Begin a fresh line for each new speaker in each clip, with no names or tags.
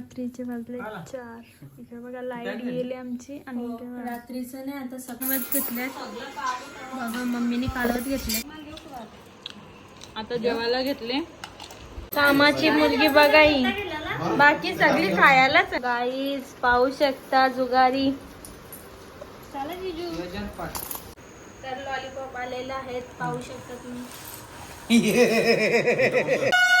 रात्रीचे वाजले चार. इकडे बघा लाइट गेली आमची आणि इकडे
रात्रीचं नाही आता सकाळ
कालवत घेतल्यात बघा मम्मीने कालवत घेतले आता जेवायला घेतले. कामाची मुलगी बघा ही. बाकी सगळी खायलाच गाईस पाहू शकता जुगारी. चला जिजू. तर लॉलीपॉप आलेले आहेत. पाहू शकता तुम्ही.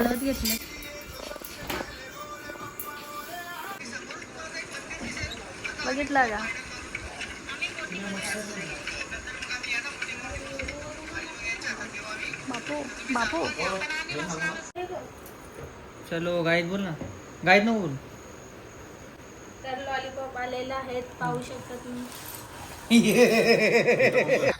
कालवत घेतले. बघितला का? बापू बापू.
चलो गाईत बोल ना. गाईत नको बोल.
तर लॉलीपॉप आलेले आहेत पाहू शकता तुम्ही.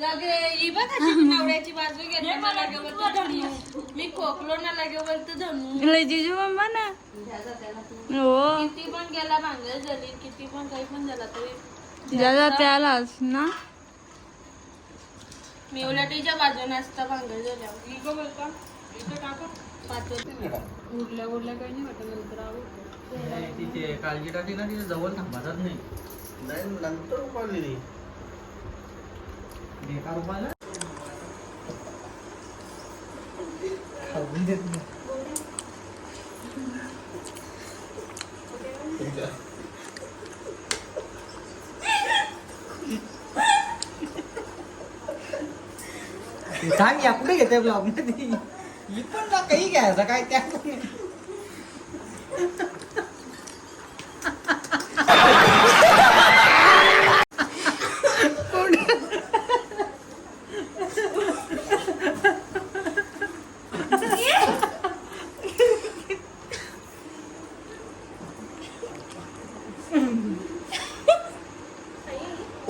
लगे ही बघ अशी नवऱ्याची बाजू घेते ना लगे बोलतो धनु मी खोकलो ना लगे बोलतो धनु.
लय जिजू मम्मा ना. हो.
किती पण गेला झाली किती पण काही पण झाला तरी
ज्याला त्यालाच ना.
मी उलटीच्या बाजूने असता भांगल झाल्या इको बोलता इथं टाका उरल्या उरल्या काही नाही वाटत नंतर आवडतं.
तिथे काळजी टाकली ना तिथे जवळ थांबतात नाही.
नाही नंतर उपाडली
नाही. ते सांग या कुठे घेते ब्लॉगमध्ये ही पण ना काही घ्यायचं काय त्या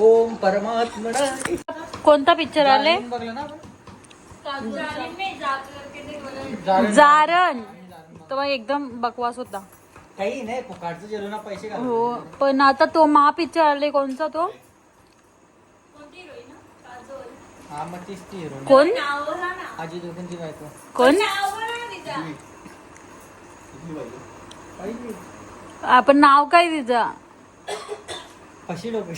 ओम परमात्मना
कोणता पिक्चर आले?
ना?
जारण तो मग एकदम बकवास होता.
काही नाही फुकाटचं जेवण पैसे
हो पण आता तो महा पिक्चर आले कोणचा तो?
हा मग तीच ती हिरो
कोण?
आजी दोघांची बायको.
कोण? आपण नाव काय तिचं?
लोक.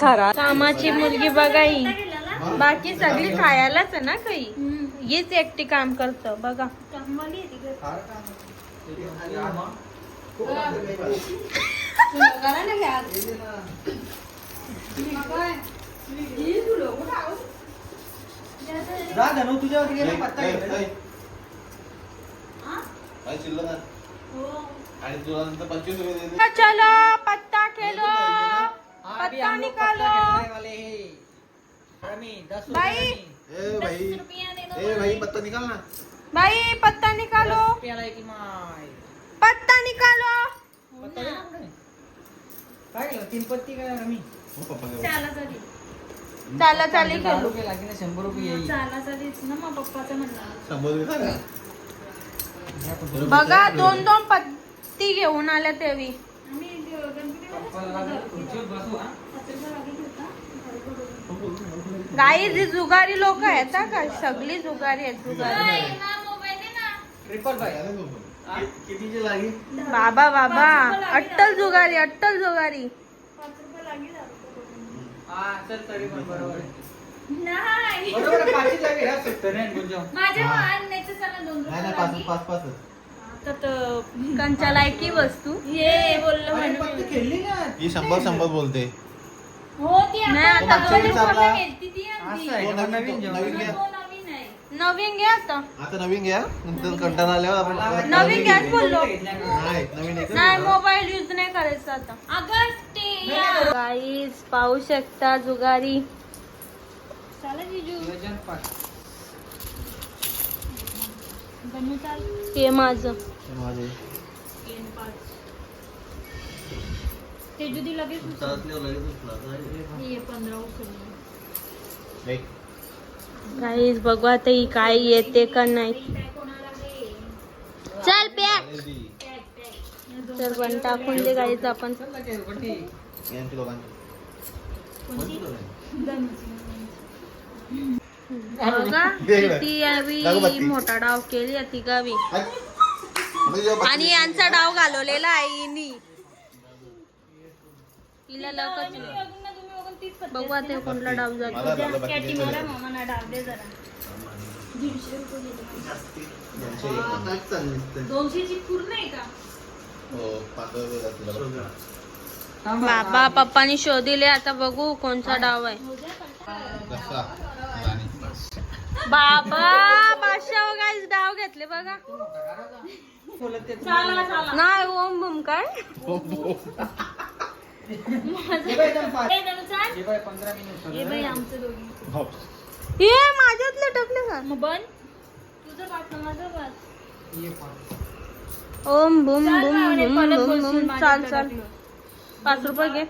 खरा. कामाची मुलगी बघा ही. बाकी सगळी खायलाच आहे ना काही. हीच एकटी काम करत बघा.
देते.
चलो. पत्ता
हम लोग पत्ता
निकालो
खेलने वाले. हैं. रमी, दस रुपये
भाई.
ए भाई ए भाई पत्ता निकाल ना.
भाई पत्ता निकालो.
माय.
पत्ता निकालो.
पत्ता दे ना पुढे. काय केलं? तीन पत्ती काय रमी?
हो पप्पा काय
चाला चाली
दहा
खेळू
रुपये लागेल शंभर रुपये येईल.
ना मग पप्पाचं म्हणणं
शंभर रुपये खा ना.
घ्या पण.
बघा दोन दोन पत्ती घेऊन आल्या तेवी.
हा.
गाई जी जुगारी लोक आहेत हा का? सगळी जुगारी आहेत जुगारी. बाबा. बाबा अट्टल जुगारी अट्टल जुगारी.
हा चल तरी पण बरोबर आहे.
नाही.
हा
हा.
कंच्या लायकी वस्तू. हे बोललो म्हणून.
ही शंभर शंभर बोलते.
हो ती
नाही,
आता
मागच्या
घेतली ती आणि
असं आहे
तो
का?
नवीन
नवीन
घ्या.
तो नवीन आहे.
नवीन घ्या आता.
आता नवीन घ्या. नंतर कंटाळा आल्यावर आपण
नवीन घ्याच बोललो.
नाही नवीन.
मोबाईल यूज नाही करायचा आता.
अगं ते या
गाईज पाहू शकता जुगारी.
चला जिजू
वजन पाच.
बनू चाल.
हे माझं.
माझे.
ती लगेच पंधरा उचलली
एक.
गाईज बघू आता ही काय येते का नाही.
हे
चल पॅक.
ती.
तर पण टाकून दे गाईज आपण. किती. मोठा डाव केली या तिघावी आणि यांचा डाव घालवलेला आहे हिनी. हिला लवकर बघू आता कोणता डाव जातो.
दोनशेची पूर्ण आहे का?
हो.
बाबा पप्पानी शोधिले आता बघू कोणचा डाव आहे. बाबा बादशाह गाईज डाव घेतले बघा. नाही ओम बुम काय?
हे. हे
माझ्यात लटकले का?
मग बन. तुझं माझं.
ओम बुम बुम बुम बुम चाल चाल. पाच रुपये घे.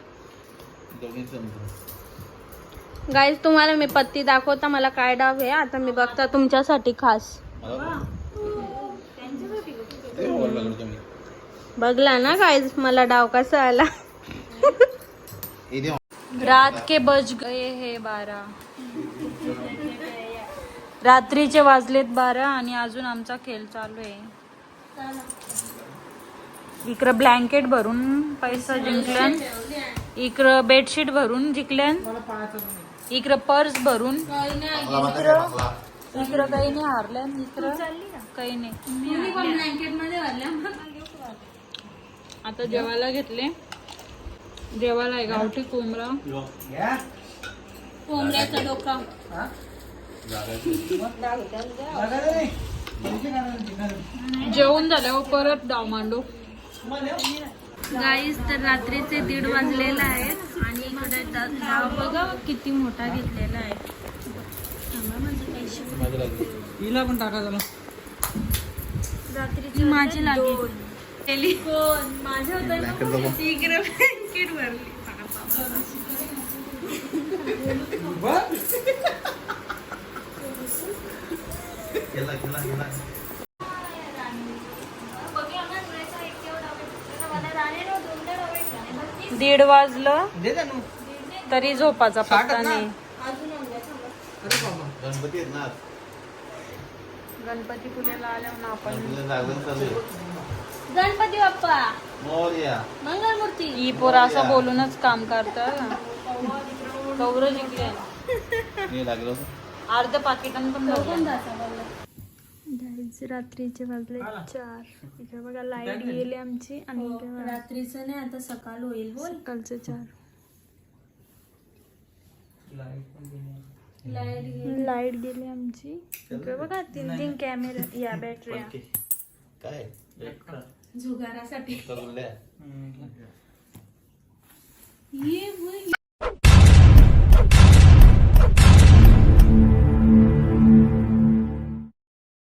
गाईज तुम्हाला मी पत्ती दाखवता मला काय डाव आहे? आता मी बघता तुमच्यासाठी खास. बघला ना गाईज मला डाव कसा आला? रात के बज गए हे बारा. रात्रीचे वाजलेत बारा आणि अजून आमचा खेळ चालू आहे. इकडं ब्लँकेट भरून पैसा जिंकल्यान इकडं बेडशीट भरून जिंकल्यान इकडं पर्स भरून.
आहे.
इकडं काही नाही इकडं काही नाही. आता जेवायला घेतले. जेवायला आहे गावठी कोंबडा
घ्या.
कोंबड्याचा डोका.
हा?
जेवण झाल्यावर परत डाव मांडू? गाईस तर रात्रीचे दीड वाजलेला आहेत. बघा किती मोठा घेतलेला आहे.
हिला पण टाका.
रात्रीची माझी लागेल. केली
कोण? माझं होतं ना
Blanket बघू.
इकडे blanket भरली. दीड वाजलं.
दे जा नू.
तरी झोपाचा पत्ता
ना.
नाही.
गणपती आहेत ना आज.
गणपती पुण्याला आल्यावर आपण
गणपतीला जागरण चालू आहे.
गणपती बाप्पा.
मोरया.
मंगलमूर्ती.
ही पोर असं बोलूनच काम करतात. कौर जिंकले.
मी लागलो.
अर्ध पाकिटान पण भरलं. रात्रीचे वाजले चार. इकडे बघा लाइट गेली आमची आणि इकडे बघा.
रात्रीचं नाही आता सकाळ होईल बोल.
सकाळचे चार.
लाईट पण गेली.
आमची. इकडे बघा तीन तीन कॅमेरे या बॅटऱ्या
काय?
जुगारासाठी.
हम्म.
ये.